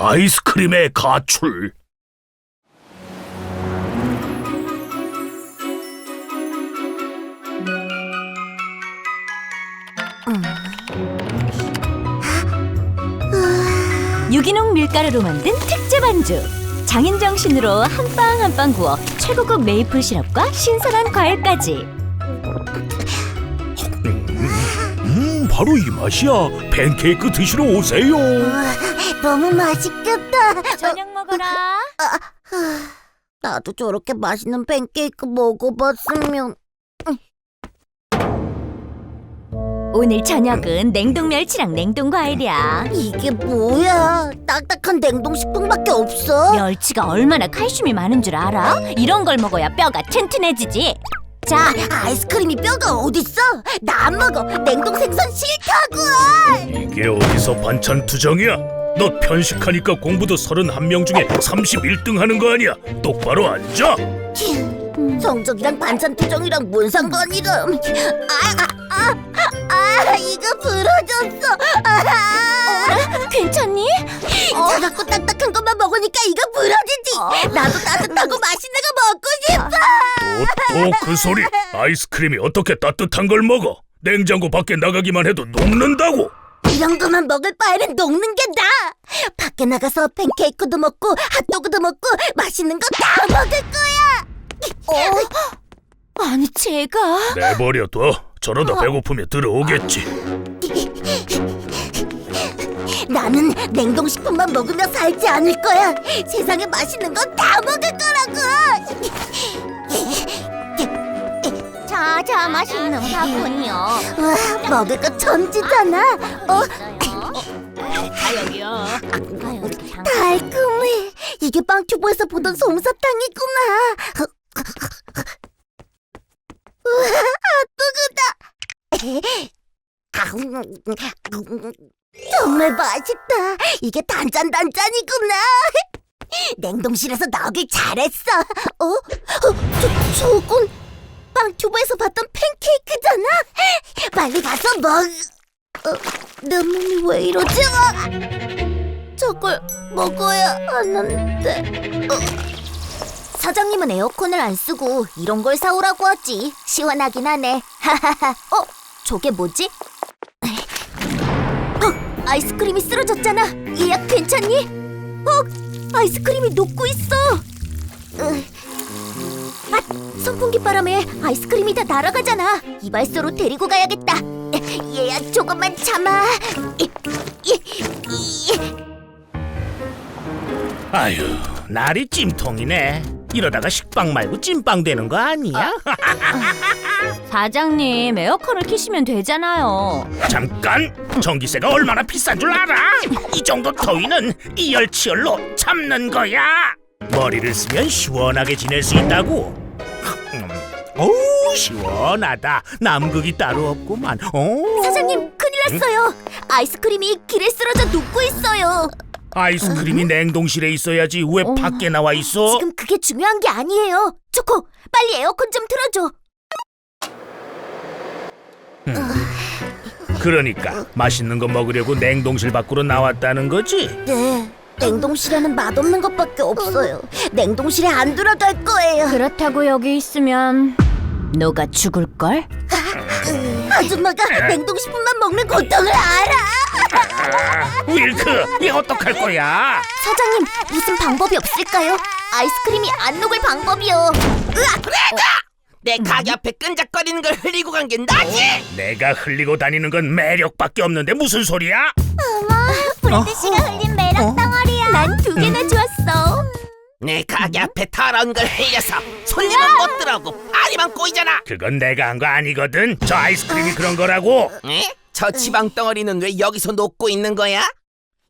아이스크림의 가출. 유기농 밀가루로 만든 특제 반죽. 장인 정신으로 한 빵 한 빵 구워 최고급 메이플 시럽과 신선한 과일까지. 음, 바로 이 맛이야. 팬케이크 드시러 오세요. 너무 맛있겠다. 저녁 먹어라. 나도 저렇게 맛있는 팬케이크 먹어봤으면. 오늘 저녁은 냉동 멸치랑 냉동 과일이야. 이게 뭐야? 딱딱한 냉동식품밖에 없어. 멸치가 얼마나 칼슘이 많은 줄 알아? 이런 걸 먹어야 뼈가 튼튼해지지. 자, 아이스크림이 뼈가 어딨어? 나 안 먹어. 냉동 생선 싫다고. 이게 어디서 반찬 투정이야? 너 편식하니까 공부도 31명 중에 31등 하는 거 아니야? 똑바로 앉아. 성적이랑 반찬 투정이랑 뭔 상관이람? 아, 아, 아, 아, 이거 부러졌어. 아, 괜찮니? 차갑고 딱딱한 것만 먹으니까 이거 부러지지. 나도 따뜻하고 맛있는 거 먹고 싶어. 또 그 소리. 아이스크림이 어떻게 따뜻한 걸 먹어? 냉장고 밖에 나가기만 해도 녹는다고. 이런 거만 먹을 바에는 녹는 게 나아. 밖에 나가서 팬케이크도 먹고 핫도그도 먹고 맛있는 거 다 먹을 거야. 아니 제가 내버려둬. 저러다 배고프면 들어오겠지. 나는 냉동식품만 먹으며 살지 않을 거야. 세상에 맛있는 건 다 먹을 거라고. 자자 맛있는 바구니요. 와, 먹을 거 천지잖아. 어, 다 여기요. 달콤해. 이게 빵튜브에서 보던 솜사탕이구나. 우와, 핫도그다. 정말 맛있다. 이게 단짠단짠이구나. 냉동실에서 나오길 잘했어. 어? 어 저, 저건 빵 튜브에서 봤던 팬케이크잖아. 빨리 가서 먹. 어, 내 몸이 왜 이러지? 어? 저걸 먹어야 하는데. 어. 사장님은 에어컨을 안 쓰고 이런 걸 사오라고 하지. 시원하긴 하네. 하하하. 어? 저게 뭐지? 어, 아이스크림이 쓰러졌잖아. 얘야 괜찮니? 어? 아이스크림이 녹고 있어. 으. 아, 선풍기 바람에 아이스크림이 다 날아가잖아. 이발소로 데리고 가야겠다. 얘야 조금만 참아. 아유, 날이 찜통이네. 이러다가 식빵 말고 찐빵 되는 거 아니야? 사장님 에어컨을 키시면 되잖아요. 잠깐! 전기세가 얼마나 비싼 줄 알아? 이 정도 더위는 이열치열로 참는 거야. 머리를 쓰면 시원하게 지낼 수 있다고. 음, 어우 시원하다. 남극이 따로 없구만. 어? 사장님 큰일 났어요. 아이스크림이 길에 쓰러져 녹고 있어요. 아이스크림이 냉동실에 있어야지 왜 어. 밖에 나와 있어? 지금 그게 중요한 게 아니에요. 초코, 빨리 에어컨 좀 틀어줘. 그러니까 맛있는 거 먹으려고 냉동실 밖으로 나왔다는 거지? 네, 냉동실에는 맛없는 것밖에 없어요. 냉동실에 안 들어갈 거예요. 그렇다고 여기 있으면 너가 죽을 걸? 아줌마가 냉동식품만 먹는 고통을 알아. 아, 윌크, 이 어떡할 거야? 사장님, 무슨 방법이 없을까요? 아이스크림이 안 녹을 방법이요. 내 가게 앞에 끈적거리는 걸 흘리고 간 게 나지? 내가 흘리고 다니는 건 매력밖에 없는데 무슨 소리야? 브랜드 씨가 흘린 매력 덩어리야. 난 두 개나 주었어. 내 가게 앞에 더러운 걸 흘려서 손님은 못 들어오고 아니만 꼬이잖아 그건 내가 한 거 아니거든. 저 아이스크림이 그런 거라고. 에? 저 지방 덩어리는 왜 여기서 녹고 있는 거야?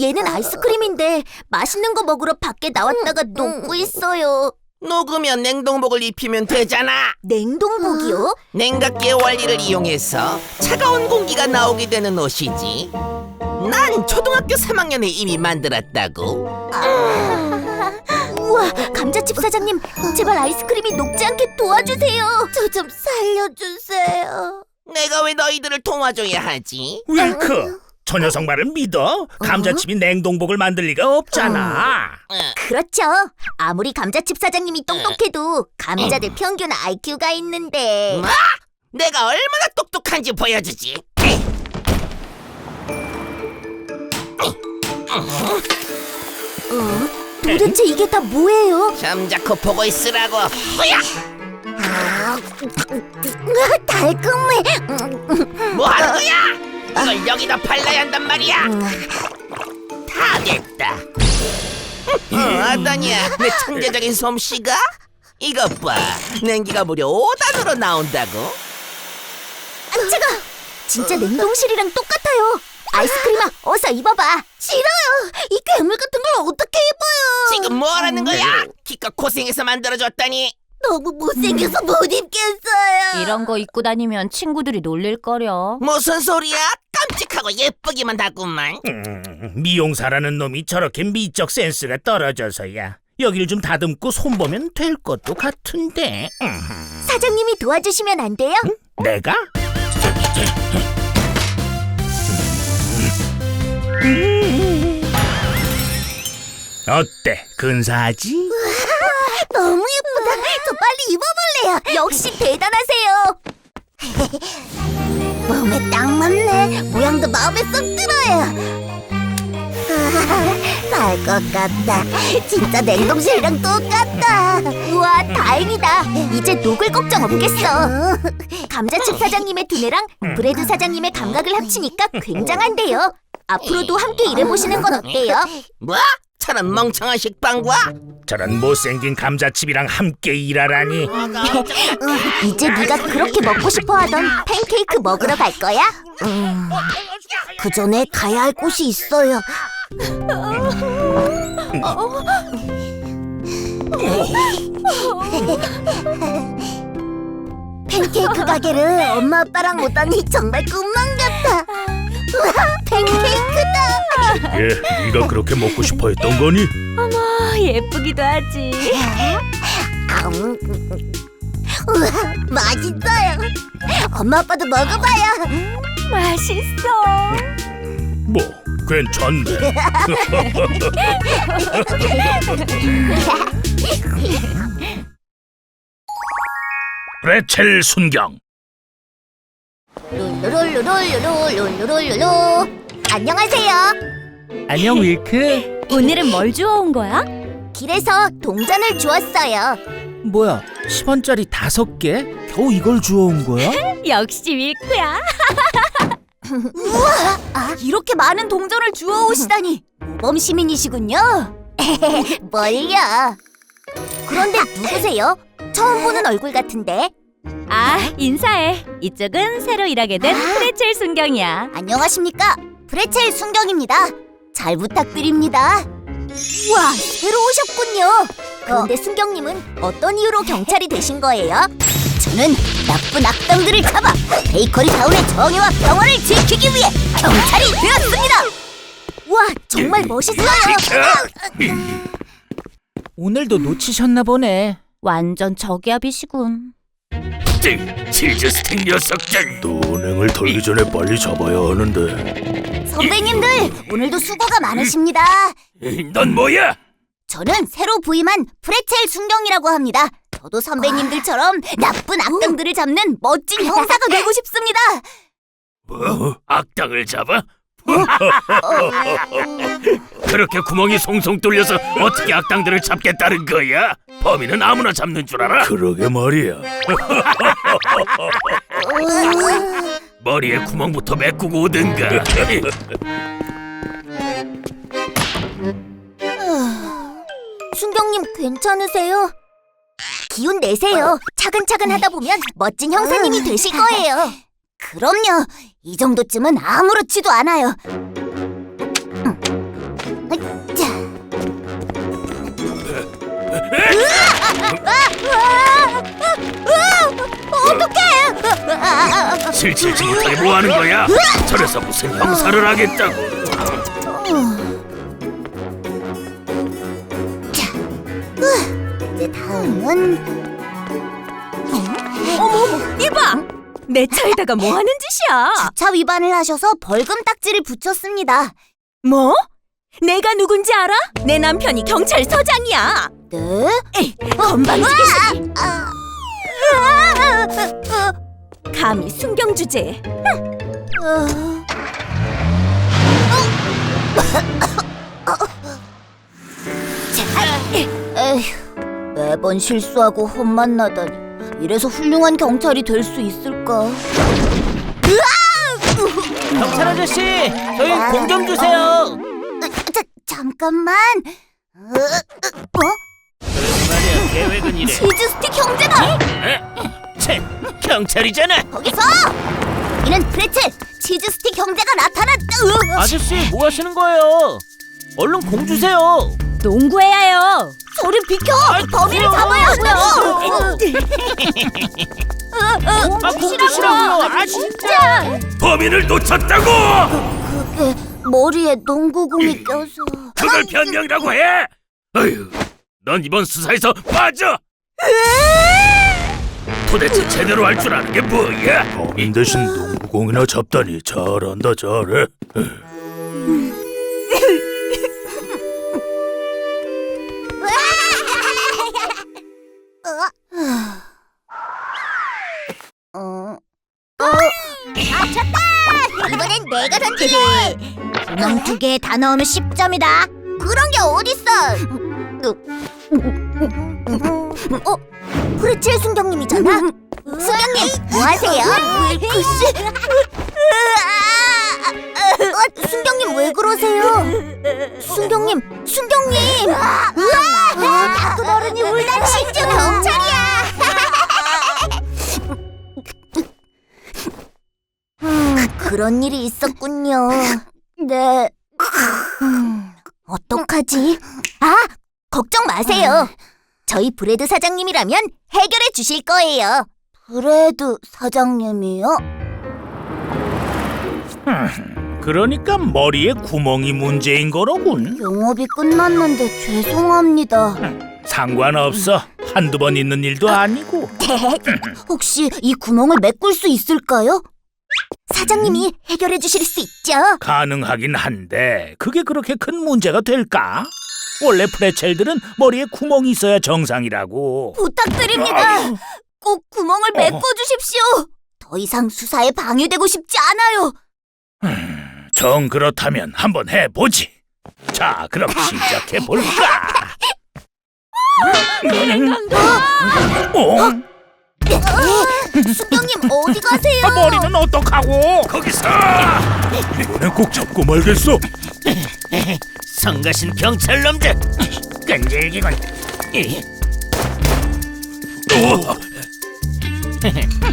얘는 아이스크림인데 맛있는 거 먹으러 밖에 나왔다가 녹고 있어요. 녹으면 냉동복을 입히면 되잖아 냉동복이요? 냉각기의 원리를 이용해서 차가운 공기가 나오게 되는 옷이지 난 초등학교 3학년에 이미 만들었다고 우와, 감자칩 사장님, 제발 아이스크림이 녹지 않게 도와주세요. 저 좀 살려주세요. 내가 왜 너희들을 도와줘야 하지? 윌크, 저 녀석 말을 믿어? 감자칩이 냉동복을 만들 리가 없잖아. 그렇죠. 아무리 감자칩 사장님이 똑똑해도 감자들 평균 IQ가 있는데. 뭐? 내가 얼마나 똑똑한지 보여주지. 도대체 이게 다 뭐예요? 잠자코 보고 있으라고. 호야! 아, 달콤해. 뭐 하는 거야? 이걸 여기다 발라야 한단 말이야. 다 됐다. 어, 아다니야, 내 천재적인 솜씨가? 이것 봐, 냉기가 무려 5단으로 나온다고? 아, 제가 진짜 냉동실이랑 똑같아요. 아이스크림아, 어서 입어봐. 싫어요. 이 괴물 같은 걸 어떻게 입어요? 지금 뭐라는 거야? 기껏 고생해서 만들어줬더니 너무 못생겨서 못 입겠어요. 이런 거 입고 다니면 친구들이 놀릴 거려. 무슨 소리야? 깜찍하고 예쁘기만 하구만. 음, 미용사라는 놈이 저렇게 미적 센스가 떨어져서야. 여길 좀 다듬고 손보면 될 것도 같은데. 음, 사장님이 도와주시면 안 돼요? 내가? 어때? 근사하지? 너무 예쁘다. 저 빨리 입어볼래요. 역시 대단하세요. 몸에 딱 맞네. 모양도 마음에 쏙 들어요. 살 것 같다. 진짜 냉동실이랑 똑같다. 우와, 다행이다. 이제 녹을 걱정 없겠어. 감자칩 사장님의 두뇌랑 브레드 사장님의 감각을 합치니까 굉장한데요. 앞으로도 함께 일해보시는 건 어때요? 뭐? 저런 멍청한 식빵과? 저런 못생긴 감자칩이랑 함께 일하라니. 이제 네가 그렇게 먹고 싶어하던 팬케이크 먹으러 갈 거야? 그 전에 가야 할 곳이 있어요. 팬케이크 가게를 엄마 아빠랑 오다니 정말 꿈만 같아. 우와, 팬케이크다. 예, 네가 그렇게 먹고 싶어 했던 거니? 아, 예쁘기도 하지. 아웅. 우와, 맛있어요. 엄마 아빠도 먹어봐요. 맛있어. 뭐, 괜찮네. 레첼 순경. 룰루룰루룰루룰루룰루. 안녕하세요. 안녕 윌크 오늘은 뭘 주워온 거야? 길에서 동전을 주었어요. 뭐야 10원짜리 다섯 개? 겨우 이걸 주워온 거야? 역시 윌크야. 아, 이렇게 많은 동전을 주워 오시다니 모범 시민이시군요. 뭘요? 그런데 누구세요? 처음 보는 얼굴 같은데. 아, 인사해. 이쪽은 새로 일하게 된 아. 프레첼 순경이야. 안녕하십니까? 브레첼 순경입니다. 잘 부탁드립니다. 우와, 새로 오셨군요. 그런데 순경님은 어떤 이유로 경찰이 되신 거예요? 저는 나쁜 악당들을 잡아 베이커리 타운의 정의와 평화를 지키기 위해 경찰이 되었습니다. 와, 정말 멋있어요. 오늘도 놓치셨나 보네 완전 저기압이시군. 치즈 스틱 녀석들. 또 은행을 털기 전에 빨리 잡아야 하는데. 선배님들, 오늘도 수고가 많으십니다. 넌 뭐야? 저는 새로 부임한 프레첼 순경이라고 합니다. 저도 선배님들처럼 나쁜 악당들을 잡는 멋진 형사가 되고 싶습니다. 뭐? 악당을 잡아? 그렇게 구멍이 송송 뚫려서 어떻게 악당들을 잡겠다는 거야? 범인은 아무나 잡는 줄 알아? 그러게 말이야. 머리에 구멍부터 메꾸고 오든가. 순경님 괜찮으세요? 기운 내세요. 차근차근 하다 보면 멋진 형사님이 되실 거예요. 그럼요. 이 정도쯤은 아무렇지도 않아요. 음. 실질지 못하게 뭐 하는 거야? 저래서 무슨 형사를 하겠다고. 이제 다음은 어머, 어머, 이봐. 내 차에다가 뭐 하는 짓이야? 차 위반을 하셔서 벌금 딱지를 붙였습니다. 뭐? 내가 누군지 알아? 내 남편이 경찰서장이야. 네? 에이, 건방지게 새끼. 아, 감히 순경 주제에. 어. 에휴, 매번 실수하고 험만 나다니 이래서 훌륭한 경찰이 될 수 있을까? 경찰 아저씨, 저희 공 좀 주세요. 자, 잠깐만. 어? 어? 말이야, 계획은 이래. 치즈 스틱 형제 가 채, 경찰이잖아. 거기서! 이는 프레첼 치즈 스틱 형제가 나타났다. 아저씨, 뭐 하시는 거예요? 얼른 공 주세요. 농구해야 해요. 저리 비켜! 범인을 잡아야 한다고! 아, 공 주시라고요. 아, 진짜. 범인을 놓쳤다고! 그게 머리에 농구공이 껴서 그걸 변명이라고 해? 아휴, 넌 이번 수사에서 빠져! 도대체 제대로 할 줄 아는 게 뭐야? 범인 대신 농구공이나 잡다니 잘한다 잘해. 어? 어? 맞췄다! 이번엔 내가 던지지! 구멍 두개다 넣으면 10점이다. 그런 게 어딨어? 어? 프레첼 순경님이잖아? 순경님, 뭐 하세요? 글쎄... 어, 순경님 왜 그러세요? 순경님, 순경님! 으아! 가끔 어른이 울다니 진짜 경찰이야! 음, 그런 일이 있었군요. 네. 음, 어떡하지? 아, 걱정 마세요. 저희 브레드 사장님이라면 해결해 주실 거예요. 브레드 사장님이요? 그러니까 머리에 구멍이 문제인 거로군. 영업이 끝났는데 죄송합니다. 상관없어. 한두 번 있는 일도 아니고. 혹시 이 구멍을 메꿀 수 있을까요? 사장님이 해결해 주실 수 있죠? 가능하긴 한데 그게 그렇게 큰 문제가 될까? 원래 프레첼들은 머리에 구멍이 있어야 정상이라고. 부탁드립니다. 꼭 구멍을 메꿔 주십시오. 더 이상 수사에 방해되고 싶지 않아요. 정 그렇다면 한번 해보지. 자, 그럼 시작해 볼까? 어? 수경님 어디 가세요? 아, 머리는 어떡하고? 거기서! 이번엔 꼭 잡고 말겠어. 성가신 경찰 놈들. 끈질기군.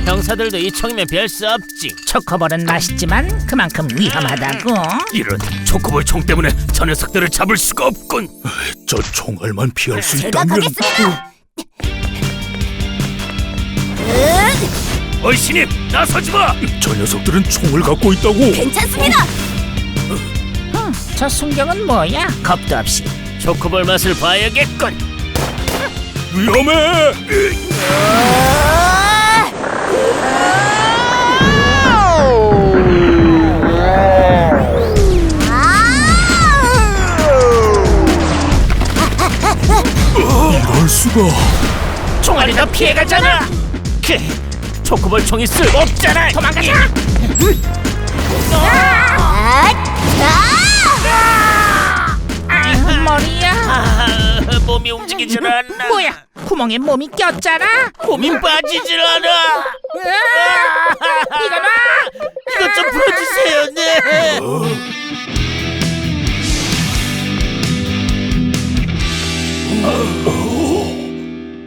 형사들도 이 총이면 별 수 없지. 초코볼은 맛있지만 그만큼 위험하다고. 이런 초코볼 총 때문에 저 녀석들을 잡을 수가 없군. 저 총알만 피할 수 제가 가겠습니다. 어이 신입 나서지 마. 저 녀석들은 총을 갖고 있다고. 괜찮습니다. 저 순경은 뭐야? 겁도 없이. 초코볼 맛을 봐야겠군. 위험해. 이럴 수가. 총알이 더 피해가잖아. 그 초코볼 총이 쓸 없잖아. 도망가자. 아이고 머리야. 아, 몸이 움직이질 않나. 뭐야? 구멍에 몸이 꼈잖아. 몸이 빠지질 않아. 으아! 이거 봐. 이것 좀 풀어주세요. 네.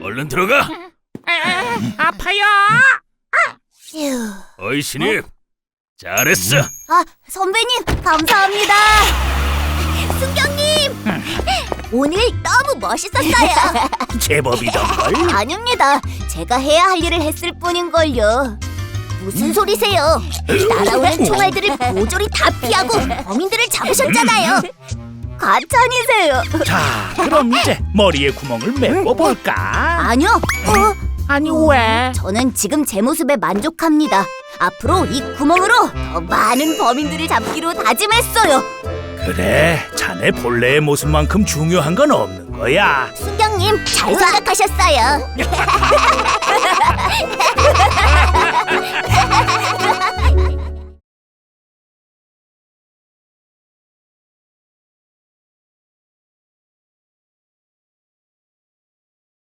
얼른 들어가. 아, 아파요. 휴. 어이 신입. 잘했어. 아, 선배님, 감사합니다. 순경님! 오늘 너무 멋있었어요. 제법이던걸. 아닙니다. 제가 해야 할 일을 했을 뿐인걸요. 무슨 소리세요? 날아오는 총알들을 모조리 다 피하고 범인들을 잡으셨잖아요. 과찬이세요. 자, 그럼 이제 머리에 구멍을 메꿔 볼까? 아니요. 어? 아니 왜? 저는 지금 제 모습에 만족합니다. 앞으로 이 구멍으로 더 많은 범인들을 잡기로 다짐했어요. 그래, 자네 본래의 모습만큼 중요한 건 없는 거야. 순경님 잘 생각하셨어요.